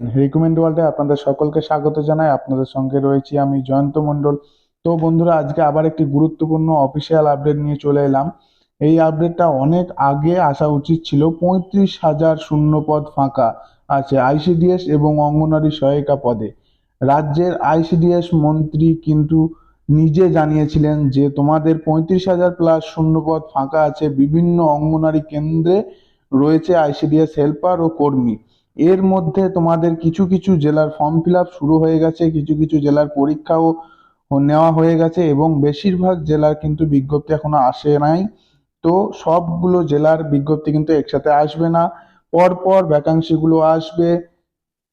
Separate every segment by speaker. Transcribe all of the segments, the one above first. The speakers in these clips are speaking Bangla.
Speaker 1: রিকমেন্ড ওয়ার্ল্ডে আপনাদের সকলকে স্বাগত জানাই। আপনাদের সঙ্গে রয়েছি আমি জয়ন্ত মণ্ডল। তো বন্ধুরা, আজকে আবার একটি গুরুত্বপূর্ণ অফিসিয়াল আপডেট নিয়ে চলে এলাম। এই আপডেটটা অনেক আগে আসা উচিত ছিল। পঁয়ত্রিশ হাজার শূন্য পদ ফাঁকা আছে আইসিডিএস এবং অঙ্গনারী সহায়িকা পদে। রাজ্যের আইসিডিএস মন্ত্রী কিন্তু নিজে জানিয়েছিলেন যে, তোমাদের পঁয়ত্রিশ হাজার প্লাস শূন্য পদ ফাঁকা আছে। বিভিন্ন অঙ্গনারী কেন্দ্রে রয়েছে আইসিডিএস হেল্পার ও কর্মী। এর মধ্যে তোমাদের কিছু কিছু জেলার ফর্ম ফিল আপ শুরু হয়ে গেছে কিছু কিছু জেলার পরীক্ষাও নেওয়া হয়ে গেছে এবং বেশিরভাগ জেলার কিন্তু বিজ্ঞপ্তি এখনও আসে নাই। তো সবগুলো জেলার বিজ্ঞপ্তি কিন্তু একসাথে আসবে না। পরপর ভ্যাকান্সিগুলো আসবে।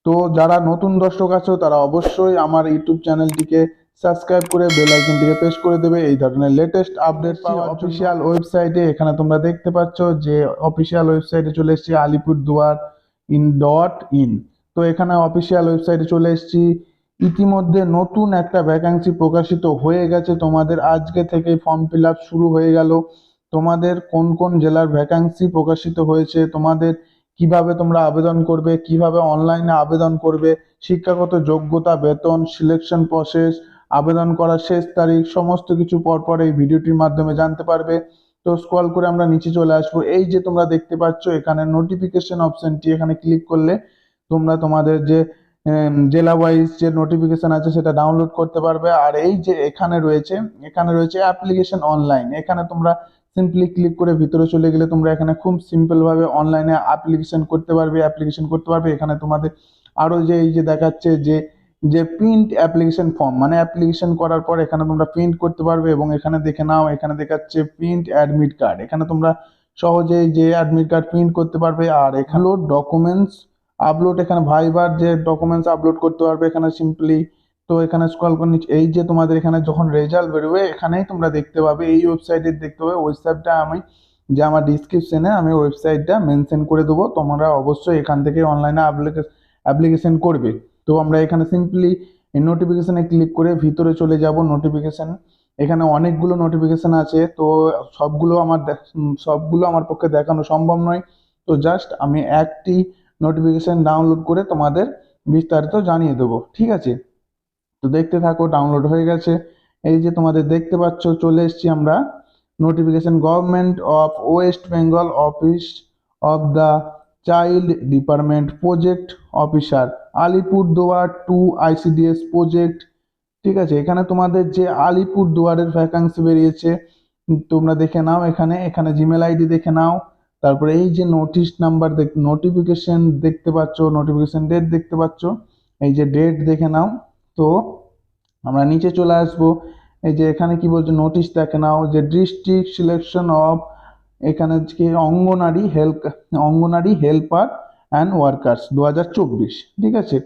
Speaker 1: তো যারা নতুন দর্শক আছো তারা অবশ্যই আমার ইউটিউব চ্যানেলটিকে সাবস্ক্রাইব করে বেল আইকনটিকে প্রেস করে দেবে। এই ধরনের লেটেস্ট আপডেট পাওয়া অফিসিয়াল ওয়েবসাইটে এখানে তোমরা দেখতে পাচ্ছ যে অফিসিয়াল ওয়েবসাইটে চলে এসেছে আলিপুর দুয়ার ইন ডট ইন তো এখানে অফিসিয়াল ওয়েবসাইটে চলে এসেছি। ইতিমধ্যে নতুন একটা ভ্যাকান্সি প্রকাশিত হয়ে গেছে। তোমাদের আজকে থেকে ফর্ম ফিল আপ শুরু হয়ে গেল। তোমাদের কোন কোন জেলার ভ্যাকান্সি প্রকাশিত হয়েছে? তোমাদের কীভাবে তোমরা আবেদন করবে? কীভাবে অনলাইনে আবেদন করবে? শিক্ষাগত যোগ্যতা, বেতন সিলেকশন প্রসেস আবেদন করার শেষ তারিখ, সমস্ত কিছু পরপর এই ভিডিওটির মাধ্যমে জানতে পারবে। তো স্ক্রল করে আমরা নিচে চলে আসব। এই যে তোমরা দেখতে পাচ্ছ, এখানে নোটিফিকেশন অপশনটি এখানে ক্লিক করলে তোমরা তোমাদের যে জেলা ওয়াইজ যে নোটিফিকেশন আছে সেটা ডাউনলোড করতে পারবে। আর এই যে এখানে রয়েছে এখানে রয়েছে অ্যাপ্লিকেশন অনলাইন এখানে তোমরা সিম্পলি ক্লিক করে ভিতরে চলে গেলে তোমরা এখানে খুব সিম্পল ভাবে অনলাইনে অ্যাপ্লিকেশন করতে পারবে অ্যাপ্লিকেশন করতে পারবে। এখানে তোমাদের আরও যে, এই যে দেখাচ্ছে যে যে প্রিন্ট অ্যাপ্লিকেশন ফর্ম মানে অ্যাপ্লিকেশন করার পর এখানে তোমরা প্রিন্ট করতে পারবে এবং এখানে দেখে নাও, এখানে দেখাচ্ছে প্রিন্ট অ্যাডমিট কার্ড এখানে তোমরা সহজেই যে অ্যাডমিট কার্ড প্রিন্ট করতে পারবে আর এখানে ডকুমেন্টস আপলোড এখানে ভাইবার যে ডকুমেন্টস আপলোড করতে পারবে এখানে সিম্পলি তো এখানে স্ক্রল করে নিচে, এই যে তোমাদের এখানে যখন রেজাল্ট বেরোবে, এখানেই তোমরা দেখতে পাবে, এই ওয়েবসাইটে দেখতে পাবে ওয়েবসাইটটা আমি যে আমার ডিসক্রিপশনে আমি ওয়েবসাইটটা মেনশন করে দেবো। তোমরা অবশ্যই এখান থেকে অনলাইনে অ্যাপ্লিকেশন করবে। তো আমরা এখানে সিম্পলি নোটিফিকেশানে ক্লিক করে ভিতরে চলে যাব নোটিফিকেশান এখানে অনেকগুলো নোটিফিকেশন আছে, তো সবগুলো আমার সবগুলো আমার পক্ষে দেখানো সম্ভব নয়। তো জাস্ট আমি একটি নোটিফিকেশন ডাউনলোড করে তোমাদের বিস্তারিত জানিয়ে দেবো, ঠিক আছে? তো দেখতে থাকো ডাউনলোড হয়ে গেছে। এই যে তোমাদের দেখতে পাচ্ছ, চলে এসেছি আমরা। Notification government of West Bengal office of the child department project officer Alipurduar to ICDS project ঠিক আছে, এখানে তোমাদের যে আলিপুর দুয়ারের ভ্যাকান্সি বেরিয়েছে, তোমরা দেখে নাও এখানে এখানে জিমেল আইডি দেখে নাও। তারপরে এই যে নোটিশ নাম্বার নোটিফিকেশন দেখতে পাচ্ছ নোটিফিকেশন ডেট দেখতে পাচ্ছ, এই যে ডেট দেখে নাও। তো আমরা নিচে চলে আসব, এই যে এখানে কি বলছে নোটিশ দেখে নাও যে ডিস্ট্রিক্ট সিলেকশন অফ এখানে আজকে Anganwadi help, Anganwadi helper and workers দু হাজার চব্বিশ, ঠিক আছে?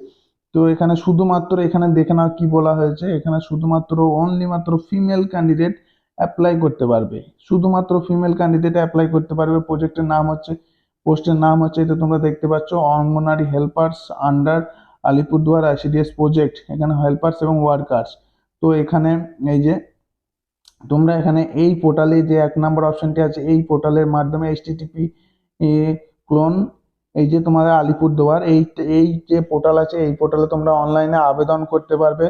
Speaker 1: তো এখানে শুধুমাত্র, এখানে দেখে নাও কি বলা হয়েছে, এখানে শুধুমাত্র অনলি মাত্র ফিমেল ক্যান্ডিডেট অ্যাপ্লাই করতে পারবে। শুধুমাত্র ফিমেল ক্যান্ডিডেট অ্যাপ্লাই করতে পারবে প্রজেক্টের নাম হচ্ছে পোস্টের নাম হচ্ছে, এটা তোমরা দেখতে পাচ্ছ, Anganwadi helpers under Alipurduar ICDS project এখানে হেল্পার্স এবং ওয়ার্কার্স তো এখানে এই যে তোমরা এখানে এই পোর্টালে যে এক নম্বর অপশনটি আছে, এই পোর্টালের মাধ্যমে এইচটিটিপি ক্লোন এই যে তোমাদের আলিপুরদুয়ার, এই এই যে পোর্টাল আছে, এই পোর্টালে তোমরা অনলাইনে আবেদন করতে পারবে।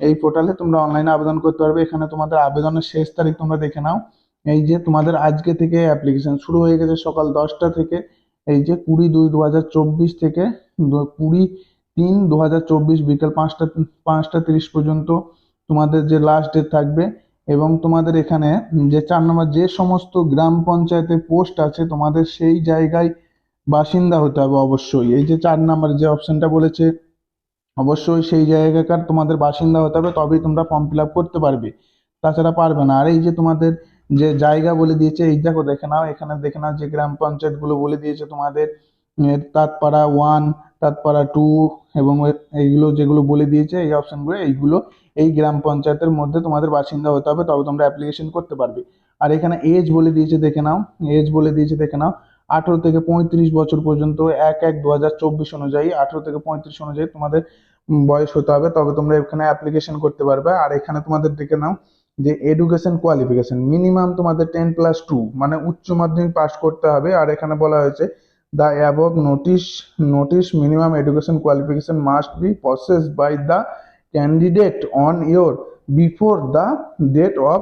Speaker 1: এই পোর্টালে তোমরা অনলাইনে আবেদন করতে পারবে। এখানে তোমাদের আবেদনের শেষ তারিখ তোমরা দেখে নাও। এই যে তোমাদের আজকে থেকে অ্যাপ্লিকেশন শুরু হয়ে গেছে সকাল দশটা থেকে। এই যে কুড়ি দুই দু থেকে কুড়ি তিন দু বিকেল পাঁচটা পাঁচটা তিরিশ পর্যন্ত তোমাদের যে লাস্ট ডেট থাকবে এবং তোমাদের এখানে যে চার নম্বর, যে সমস্ত গ্রাম পঞ্চায়েতের পোস্ট আছে, তোমাদের সেই জায়গায় বাসিন্দা হতে হবে অবশ্যই। এই যে চার নাম্বার যে অপশনটা বলেছে, অবশ্যই সেই জায়গাকার তোমাদের বাসিন্দা হতে হবে, তবেই তোমরা ফর্ম ফিল করতে পারবে। তাছাড়া পারবে না। আর এই যে তোমাদের যে জায়গা বলে দিয়েছে, এই দেখো, দেখে নাও, এখানে দেখে নাও যে গ্রাম পঞ্চায়েতগুলো বলে দিয়েছে তোমাদের তাঁতপাড়া ওয়ান তাঁতপাড়া টু এবং এইগুলো যেগুলো বলে দিয়েছে, এই অপশনগুলো এইগুলো এই গ্রাম পঞ্চায়েতের মধ্যে তোমাদের বাসিন্দা হতে হবে, তবে তোমরা অ্যাপ্লিকেশন করতে পারবে। আর এখানে এজ বলে দিয়েছে, দেখে নাও এজ বলে দিয়েছে, দেখে নাও। আঠেরো থেকে পঁয়ত্রিশ বছর পর্যন্ত এক এক দু অনুযায়ী, আঠেরো থেকে পঁয়ত্রিশ অনুযায়ী তোমাদের বয়স হতে হবে, তবে তোমরা এখানে অ্যাপ্লিকেশন করতে পারবে। আর এখানে তোমাদের দেখে নাও যে এডুকেশন কোয়ালিফিকেশন মিনিমাম তোমাদের টেন প্লাস টু মানে উচ্চ মাধ্যমিক পাস করতে হবে। আর এখানে বলা হয়েছে the above notice notice minimum education qualification must be process by the candidate on your before the date of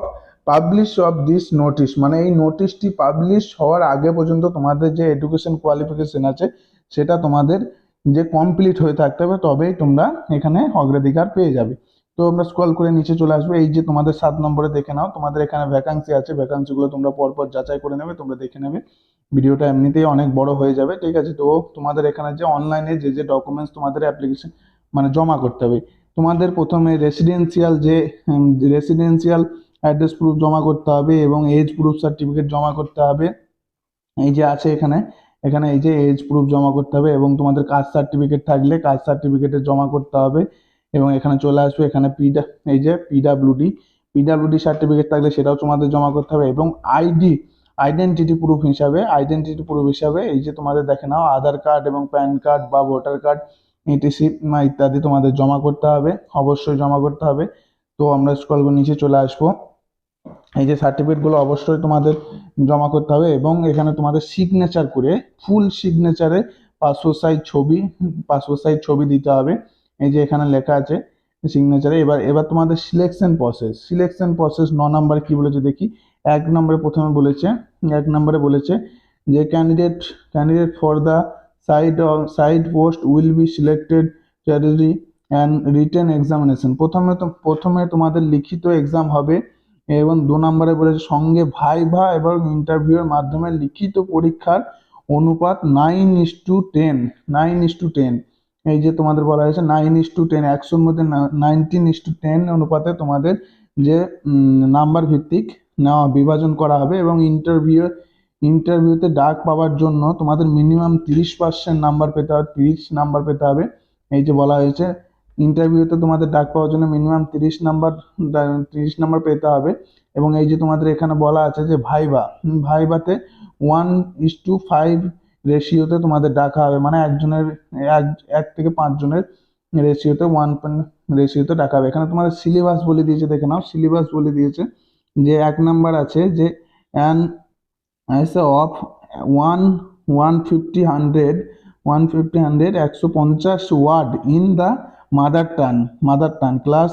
Speaker 1: publish of this notice মানে এই নোটিশটি পাবলিশ হওয়ার আগে পর্যন্ত তোমাদের যে এডুকেশন কোয়ালিফিকেশন আছে, সেটা তোমাদের যে কমপ্লিট হয়ে থাকতে হবে, তবেই তোমরা এখানে অগ্রাধিকার পেয়ে যাবে। তো আমরা স্ক্রল করে নিচে চলে আসবে। এই যে তোমাদের সাত নম্বরে দেখে নাও, তোমাদের এখানে ভ্যাকান্সি আছে। ভ্যাকান্সিগুলো তোমরা পরপর যাচাই করে নেবে, তোমরা দেখে নেবে। ভিডিওটা এমনিতেই অনেক বড় হয়ে যাবে, ঠিক আছে? তো তোমাদের এখানে যে অনলাইনে যে যে ডকুমেন্টস তোমাদের অ্যাপ্লিকেশন মানে জমা করতে হবে তোমাদের প্রথমে রেসিডেন্সিয়াল যে রেসিডেন্সিয়াল অ্যাড্রেস প্রুফ জমা করতে হবে এবং এজ প্রুফ সার্টিফিকেট জমা করতে হবে। এই যে আছে এখানে এখানে এই যে এজ প্রুফ জমা করতে হবে এবং তোমাদের কাস্ট সার্টিফিকেট থাকলে কাস্ট সার্টিফিকেটে জমা করতে হবে এবং এখানে চলে আসবে, এখানে পিডা এই যে পিডাব্লিউডি পিডাব্লিউডি সার্টিফিকেট থাকলে সেটাও তোমাদের জমা করতে হবে এবং আইডি আইডেন্টিটি প্রুফ হিসাবে আইডেন্টিটি প্রুফ হিসাবে এই যে তোমাদের দেখে নাও, আধার কার্ড এবং প্যান কার্ড বা voter card E T C ইত্যাদি তোমাদের জমা করতে হবে, অবশ্যই জমা করতে হবে। তো আমরা স্কল নিচে চলে আসব। এই যে সার্টিফিকেটগুলো অবশ্যই তোমাদের জমা করতে হবে এবং এখানে তোমাদের সিগনেচার করে ফুল সিগনেচারে পাসপোর্ট সাইজ ছবি পাসপোর্ট সাইজ ছবি দিতে হবে। এই যে এখানে লেখা আছে সিগনেচারে এবার এবার তোমাদের সিলেকশন প্রসেস সিলেকশন প্রসেস ন নাম্বার কি বলেছে দেখি? এক নম্বরে প্রথমে বলেছে, এক নম্বরে বলেছে যে candidate candidate for the said said post will be selected strategy and written examination প্রথমে তো, প্রথমে তোমাদের লিখিত এক্সাম হবে, এবং দু নম্বরে বলেছে, সঙ্গে ভাইভা এবং ইন্টারভিউয়ের মাধ্যমে লিখিত পরীক্ষার অনুপাত nine is to ten nine is to ten এই যে তোমাদের বলা হয়েছে নাইন ইস টু টেন একশোর মধ্যে নাইনটিন ইস টু টেন অনুপাতে তোমাদের যে নাম্বার ভিত্তিক, নেওয়া, বিভাজন করা হবে, এবং ইন্টারভিউ ইন্টারভিউতে ডাক পাওয়ার জন্য তোমাদের মিনিমাম তিরিশ পার্সেন্ট নাম্বার পেতে হবে, তিরিশ নাম্বার পেতে হবে। এই যে বলা হয়েছে ইন্টারভিউতে তোমাদের ডাক পাওয়ার জন্য মিনিমাম তিরিশ নাম্বার তিরিশ নাম্বার পেতে হবে। এবং এই যে তোমাদের এখানে বলা আছে যে ভাইবা, ভাইবাতে ওয়ান ইস টু ফাইভ রেশিওতে তোমাদের ডাকা হবে। মানে একজনের, এক এক থেকে পাঁচজনের রেশিওতে ওয়ান রেশিওতে ডাকা হবে। এখানে তোমাদের সিলেবাস বলে দিয়েছে, দেখে নাও সিলেবাস বলে দিয়েছে যে এক নাম্বার আছে যে an essay of one one fifty hundred one fifty hundred একশো পঞ্চাশ word in the mother tongue mother tongue class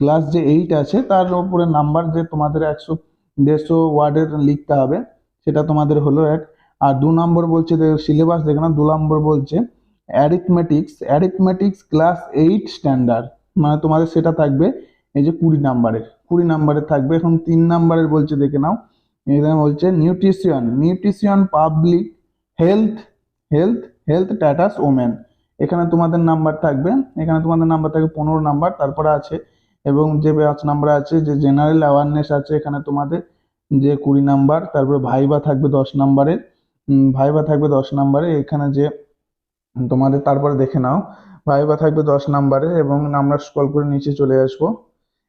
Speaker 1: class যে এইট আছে তার উপরে নাম্বার যে তোমাদের একশো দেড়শো ওয়ার্ডের লিখতে হবে সেটা তোমাদের হলো এক আর দু নম্বর বলছে সিলেবাস দেখে না দু নম্বর বলছে arithmetics arithmetics class eight standard মানে তোমাদের সেটা থাকবে এই যে কুড়ি নাম্বারের কুড়ি নাম্বারের থাকবে এখন তিন নাম্বারের বলছে দেখে নাও এখানে বলছে nutrition nutrition public health health health status women এখানে তোমাদের নাম্বার থাকবে, এখানে তোমাদের নাম্বার থাকবে পনেরো নাম্বার তারপরে আছে, এবং যে পাঁচ নাম্বার আছে, যে জেনারেল অ্যাওয়ারনেস আছে, এখানে তোমাদের যে কুড়ি নাম্বার তারপরে ভাইবা থাকবে দশ নাম্বারের ভাইবা থাকবে দশ নাম্বারে এখানে যে তোমাদের, তারপরে দেখে নাও, ভাইবা থাকবে দশ নাম্বারে এবং আমরা স্ক্রল করে নিচে চলে আসব।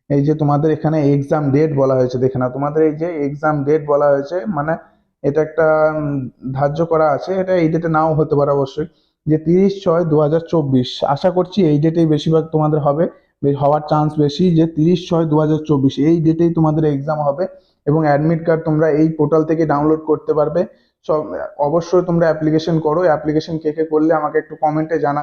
Speaker 1: এই যে তোমাদের এখানে এক্সাম ডেট বলা হয়েছে, দেখে না তোমাদের এই যে এক্সাম ডেট বলা হয়েছে মানে এটা একটা ধার্য করা আছে, এটা এই ডেটে নাও হতে পারে অবশ্যই। যে তিরিশ ছয় দু আশা করছি এই ডেটেই বেশিরভাগ তোমাদের হবে হওয়ার চান্স বেশি যে তিরিশ ছয় দু এই ডেটেই তোমাদের এক্সাম হবে এবং অ্যাডমিট কার্ড তোমরা এই পোর্টাল থেকে ডাউনলোড করতে পারবে। সব, অবশ্যই তোমরা অ্যাপ্লিকেশন করো। অ্যাপ্লিকেশন কে কে করলে আমাকে একটু কমেন্টে জানা